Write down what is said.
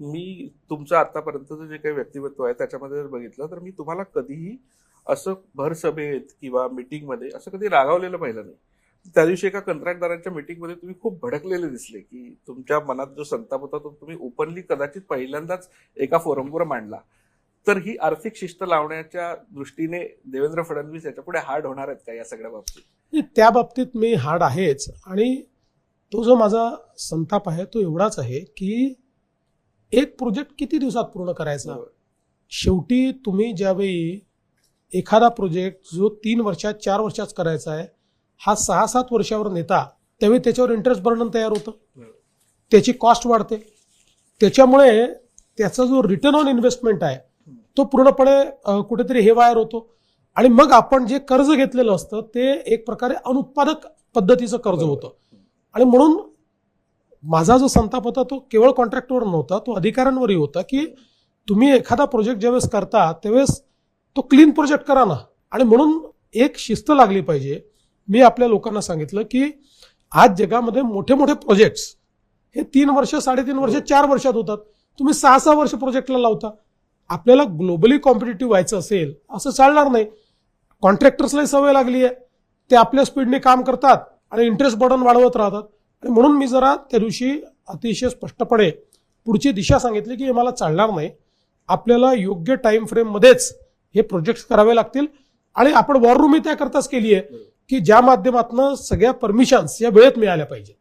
मी तुमचं आतापर्यंतचं जे काही व्यक्तिमत्व आहे त्याच्यामध्ये जर बघितलं तर मी तुम्हाला कधीही असं भर सभेत किंवा मीटिंगमध्ये असं कधी रागावलेलं पाहिलं नाही. त्या दिवशी एका कंत्राटदारांच्या मीटिंगमध्ये तुम्ही खूप भडकलेले दिसले की तुमच्या मनात जो संताप होता तो तुम्ही ओपनली कदाचित पहिल्यांदाच एका फोरमवर मांडला. तर ही आर्थिक शिस्त लावण्याच्या दृष्टीने देवेंद्र फडणवीस याच्यापुढे हार्ड होणार आहेत का या सगळ्या बाबतीत? त्या बाबतीत मी हार्ड आहेच. आणि तो जो माझा संताप आहे तो एवढाच आहे की एक प्रोजेक्ट किती दिवसात पूर्ण करायचा? शेवटी तुम्ही ज्यावेळी एखादा प्रोजेक्ट जो तीन वर्षात चार वर्षात करायचा आहे हा सहा सात वर्षावर नेता त्यावेळी त्याच्यावर इंटरेस्ट बर्डन तयार होतं. त्याची कॉस्ट वाढते. त्याच्यामुळे त्याचा जो रिटर्न ऑन इन्व्हेस्टमेंट आहे तो पूर्णपणे कुठेतरी हे वायर होतो. आणि मग आपण जे कर्ज घेतलेलं असतं ते एक प्रकारे अनुत्पादक पद्धतीचं कर्ज होतं. आणि म्हणून माझा जो संताप होता तो केवळ कॉन्ट्रॅक्टवर नव्हता तो अधिकाऱ्यांवरही होता की तुम्ही एखादा प्रोजेक्ट ज्यावेळेस करता त्यावेळेस तो क्लीन प्रोजेक्ट करा ना. आणि म्हणून एक शिस्त लागली पाहिजे. मी आपल्या लोकांना सांगितलं की आज जगामध्ये मोठे मोठे प्रोजेक्ट्स हे तीन वर्ष साडेतीन वर्ष चार वर्षात होतात. तुम्ही सहा सहा वर्ष प्रोजेक्टला लावता. आपल्याला ग्लोबली कॉम्पिटेटिव्ह व्हायचं असेल असं चालणार नाही. कॉन्ट्रॅक्टर्सलाही सवय लागली आहे ते आपल्या स्पीडने काम करतात आणि इंटरेस्ट बर्डन वाढवत राहतात. आणि म्हणून मी जरा त्या दिवशी अतिशय स्पष्टपणे पुढची दिशा सांगितली की हे मला चालणार नाही. आपल्याला योग्य टाइम फ्रेममध्येच हे प्रोजेक्ट करावे लागतील. आणि आपण वॉर रूम ही त्याकरताच केली आहे की ज्या माध्यमातून सगळ्या परमिशन्स या वेळेत मिळाल्या पाहिजेत.